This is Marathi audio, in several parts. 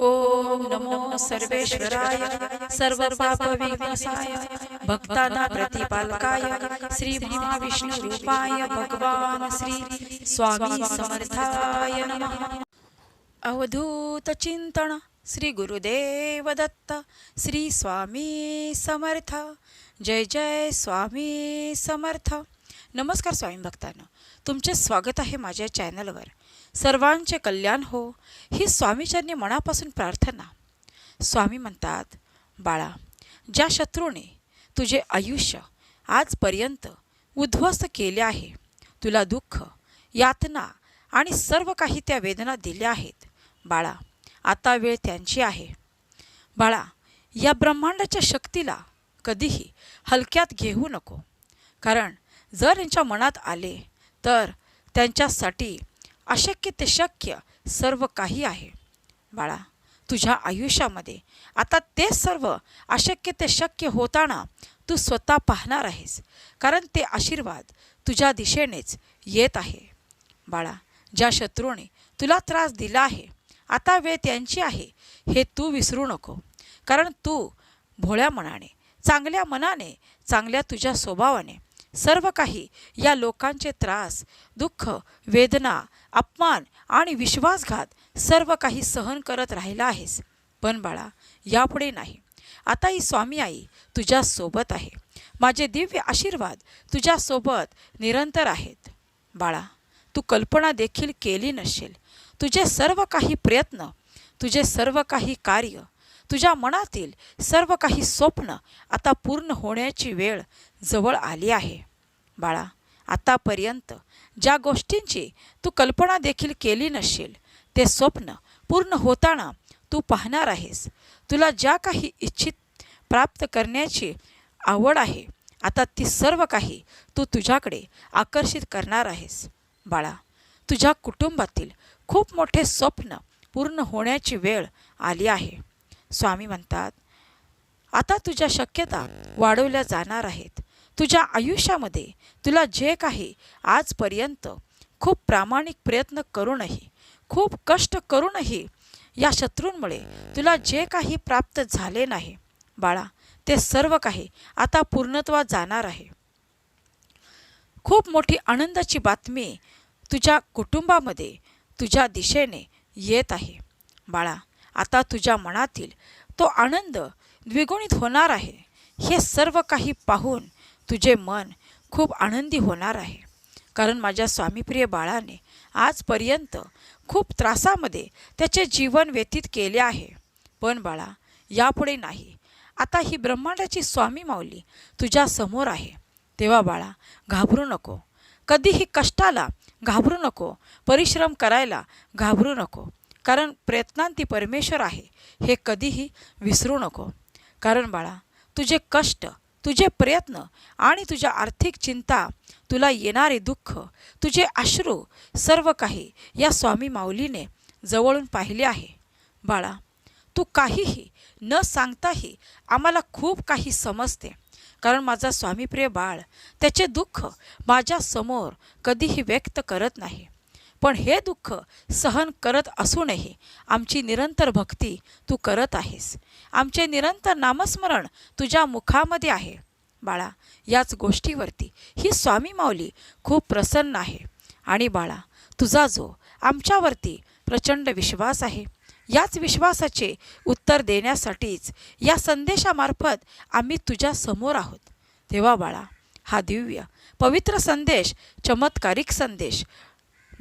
ओम नमो सर्वेश्वराय सर्व पाप विनाशाय भक्ताना प्रतिपालकाय श्री महाविष्णु रूपाय भगवान श्री स्वामी समर्थाय नमः। अवधूत चिंतन श्री गुरुदेव दत्त श्री स्वामी समर्थ। जय जय स्वामी समर्थ। नमस्कार स्वामी भक्तांना तुमचे स्वागत आहे माझ्या चॅनलवर. सर्वांचे कल्याण हो ही स्वामीचरणी मनापासून प्रार्थना. स्वामी म्हणतात बाळा ज्या शत्रूने तुझे आयुष्य आजपर्यंत उद्ध्वस्त केले आहे तुला दुःख यातना आणि सर्व काही त्या वेदना दिल्या आहेत. बाळा आता वेळ त्यांची आहे. बाळा या ब्रह्मांडाच्या शक्तीला कधीही हलक्यात घेऊ नको. कारण जर यांच्या मनात आले तर त्यांच्यासाठी अशक्य ते शक्य सर्व काही आहे. बाळा तुझ्या आयुष्यामध्ये आता ते सर्व अशक्य ते शक्य होताना तू स्वतः पाहणार आहेस. कारण ते आशीर्वाद तुझ्या दिशेनेच येत आहे. बाळा ज्या शत्रूने तुला त्रास दिला आहे आता वेळ त्यांची आहे हे तू विसरू नको. कारण तू भोळ्या मनाने चांगल्या मनाने चांगल्या तुझ्या स्वभावाने सर्व काही या लोकांचे त्रास दुःख वेदना अपमान आणि विश्वासघात सर्व काही सहन करत राहिला आहेस. पण बाळा यापुढे नाही. आता ही स्वामी आई तुझ्या सोबत आहे. माझे दिव्य आशीर्वाद तुझ्यासोबत निरंतर आहेत. बाळा तू कल्पना देखील केली नसेल. तुझे सर्व काही प्रयत्न तुझे सर्व काही कार्य तुझ्या मनातील सर्व काही स्वप्न आता पूर्ण होण्याची वेळ जवळ आली आहे. बाळा आतापर्यंत. ज्या गोष्टींची तू कल्पना देखील केली नसशील ते स्वप्न पूर्ण होताना तू पाहणार आहेस. तुला ज्या काही इच्छित प्राप्त करण्याची आवड आहे आता ती सर्व काही तू तुझ्याकडे आकर्षित करणार आहेस. बाळा तुझ्या कुटुंबातील खूप मोठे स्वप्न पूर्ण होण्याची वेळ आली आहे. स्वामी म्हणतात आता तुझ्या शक्यता वाढवल्या जाणार आहेत. तुझ्या आयुष्यामध्ये तुला जे काही आजपर्यंत खूप प्रामाणिक प्रयत्न करूनही खूप कष्ट करूनही या शत्रूंमुळे तुला जे काही प्राप्त झाले नाही बाळा ते सर्व काही आता पूर्णत्वा जाणार आहे. खूप मोठी आनंदाची बातमी तुझ्या कुटुंबामध्ये तुझ्या दिशेने येत आहे. बाळा आता तुझ्या मनातील तो आनंद द्विगुणित होणार आहे हे सर्व काही पाहून तुझे मन खूप आनंदी होणार आहे. कारण माझ्या स्वामीप्रिय बाळाने आजपर्यंत खूप त्रासामध्ये त्याचे जीवन व्यतीत केले आहे. पण बाळा यापुढे नाही. आता ही ब्रह्मांडाची स्वामी माऊली तुझ्या समोर आहे. तेव्हा बाळा घाबरू नको. कधीही कष्टाला घाबरू नको. परिश्रम करायला घाबरू नको. कारण प्रयत्नांती परमेश्वर आहे. हे कधीही विसरू नको. कारण बाळा तुझे कष्ट तुझे प्रयत्न आणि तुझ्या आर्थिक चिंता तुला येणारे दुःख तुझे अश्रू सर्व काही या स्वामी माऊलीने जवळून पाहिले आहे. बाळा तू काहीही न सांगताही आम्हाला खूप काही समजते. कारण माझा स्वामीप्रिय बाळ त्याचे दुःख माझ्यासमोर कधीही व्यक्त करत नाही. पण हे दुःख सहन करत असूनही आमची निरंतर भक्ती तू करत आहेस. आमचे निरंतर नामस्मरण तुझ्या मुखामध्ये आहे. बाळा याच गोष्टीवरती ही स्वामी माऊली खूप प्रसन्न आहे. आणि बाळा तुझा जो आमच्यावरती प्रचंड विश्वास आहे याच विश्वासाचे उत्तर देण्यासाठीच या संदेशामार्फत आम्ही तुझ्या समोर आहोत. तेव्हा बाळा हा दिव्य पवित्र संदेश चमत्कारिक संदेश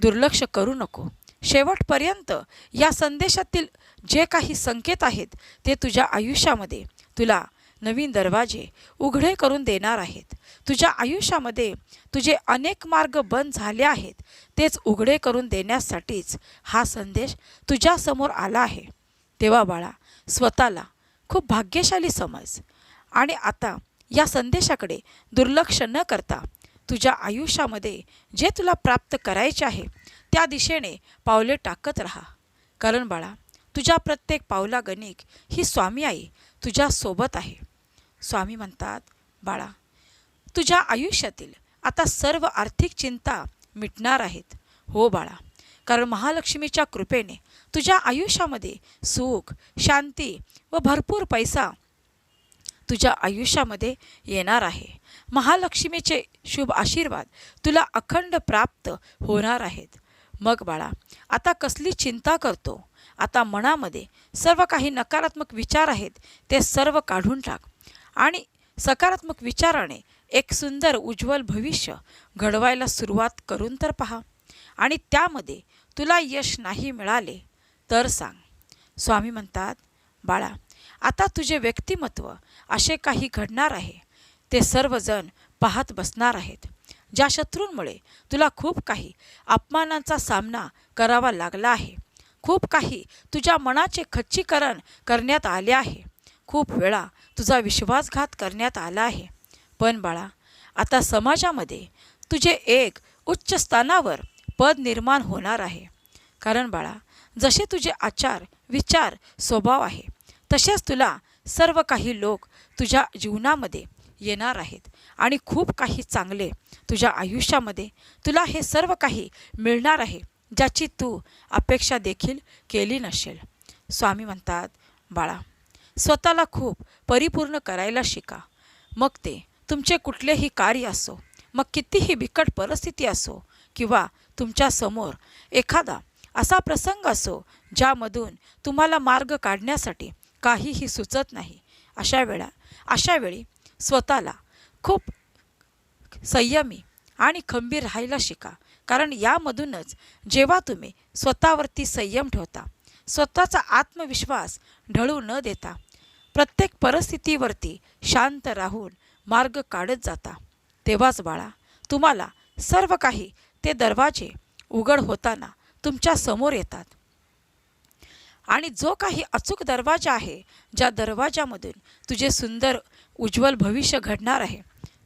दुर्लक्ष करू नको. शेवटपर्यंत या संदेशातील जे काही संकेत आहेत ते तुझ्या आयुष्यामध्ये तुला नवीन दरवाजे उघडे करून देणार आहेत. तुझ्या आयुष्यामध्ये तुझे अनेक मार्ग बंद झाले आहेत. तेच उघडे करून देण्यासाठीच हा संदेश तुझ्यासमोर आला आहे. तेव्हा बाळा स्वतःला खूप भाग्यशाली समज. आणि आता या संदेशाकडे दुर्लक्ष न करता तुझ्या आयुष्यामध्ये जे तुला प्राप्त करायचे आहे त्या दिशेने पावले टाकत राहा. कारण बाळा तुझ्या प्रत्येक पावला गणिक ही स्वामी आई तुझ्यासोबत आहे. स्वामी म्हणतात बाळा तुझ्या आयुष्यातील आता सर्व आर्थिक चिंता मिटणार आहेत. हो बाळा कारण महालक्ष्मीच्या कृपेने तुझ्या आयुष्यामध्ये सुख शांती व भरपूर पैसा तुझ्या आयुष्यामध्ये येणार आहे. महालक्ष्मीचे शुभ आशीर्वाद तुला अखंड प्राप्त होणार आहेत. मग बाळा आता कसली चिंता करतो? आता मनामध्ये सर्व काही नकारात्मक विचार आहेत ते सर्व काढून टाक. आणि सकारात्मक विचाराने एक सुंदर उज्ज्वल भविष्य घडवायला सुरुवात करून तर पहा. आणि त्यामध्ये तुला यश नाही मिळाले तर सांग. स्वामी म्हणतात बाळा आता तुझे व्यक्तिमत्व असे काही घडणार आहे. ते सर्वजण पाहत बसणार आहेत. ज्या शत्रूंमुळे तुला खूप काही अपमानांचा सामना करावा लागला आहे. खूप काही तुझ्या मनाचे खच्चीकरण करण्यात आले आहे. खूप वेळा तुझा विश्वासघात करण्यात आला आहे. पण बाळा आता समाजामध्ये तुझे एक उच्च स्थानावर पद निर्माण होणार आहे. कारण बाळा जसे तुझे आचार विचार स्वभाव आहे तसेच तुला सर्व काही लोक तुझ्या जीवनामध्ये येणार आहेत. आणि खूप काही चांगले तुझ्या आयुष्यामध्ये तुला हे सर्व काही मिळणार आहे ज्याची तू अपेक्षा देखील केली नसेल. स्वामी म्हणतात बाळा स्वतःला खूप परिपूर्ण करायला शिका. मग ते तुमचे कुठलेही कार्य असो मग कितीही बिकट परिस्थिती असो किंवा तुमच्यासमोर एखादा असा प्रसंग असो ज्यामधून तुम्हाला मार्ग काढण्यासाठी काहीही सुचत नाही. अशा वेळा अशा वेळी स्वतःला खूप संयमी आणि खंबीर राहायला शिका. कारण यामधूनच जेव्हा तुम्ही स्वतःवरती संयम ठेवता स्वतःचा आत्मविश्वास ढळू न देता प्रत्येक परिस्थितीवरती शांत राहून मार्ग काढत जाता. तेव्हाच बाळा तुम्हाला सर्व काही ते दरवाजे उघड होताना तुमच्यासमोर येतात. आणि जो काही अचूक दरवाजा आहे ज्या दरवाजामधून तुझे सुंदर उज्ज्वल भविष्य घडणार आहे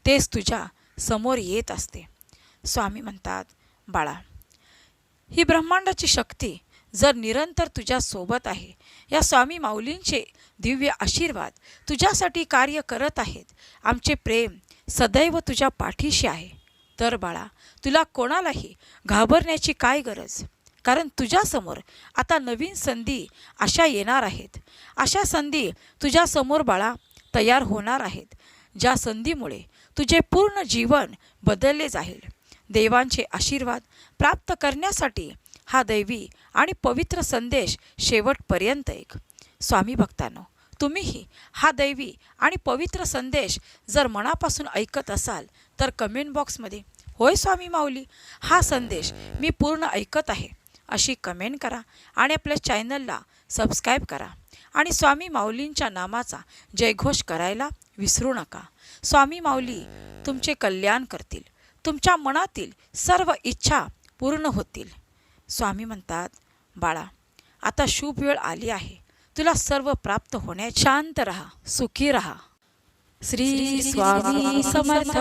तेच तुझ्या समोर येत असते. स्वामी म्हणतात बाळा ही ब्रह्मांडाची शक्ती जर निरंतर तुझ्या सोबत आहे या स्वामी माऊलींचे दिव्य आशीर्वाद तुझ्यासाठी कार्य करत आहेत. आमचे प्रेम सदैव तुझ्या पाठीशी आहे. तर बाळा तुला कोणालाही घाबरण्याची काय गरज? कारण तुझ्यासमोर आता नवीन संधी अशा येणार आहेत. अशा संधी तुझ्यासमोर बाळा तयार होणार आहेत. ज्या संधीमुळे तुझे पूर्ण जीवन बदलले जाईल. देवांचे आशीर्वाद प्राप्त करण्यासाठी हा दैवी आणि पवित्र संदेश शेवटपर्यंत एक. स्वामी भक्तांनो तुम्हीही हा दैवी आणि पवित्र संदेश जर मनापासून ऐकत असाल तर कमेंट बॉक्समध्ये होय स्वामी माऊली हा संदेश मी पूर्ण ऐकत आहे. अशी कमेंट करा आणि आपल्या चॅनलला सबस्क्राईब करा. आणि स्वामी माऊलींच्या नामाचा जयघोष करायला विसरू नका. स्वामी माऊली तुमचे कल्याण करतील. तुमच्या मनातील सर्व इच्छा पूर्ण होतील. स्वामी म्हणतात बाळा आता शुभ वेळ आली आहे. तुला सर्व प्राप्त होण्या शांत रहा सुखी रहा. श्री स्वामी समर्थ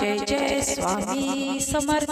जय जय स्वामी समर्थ.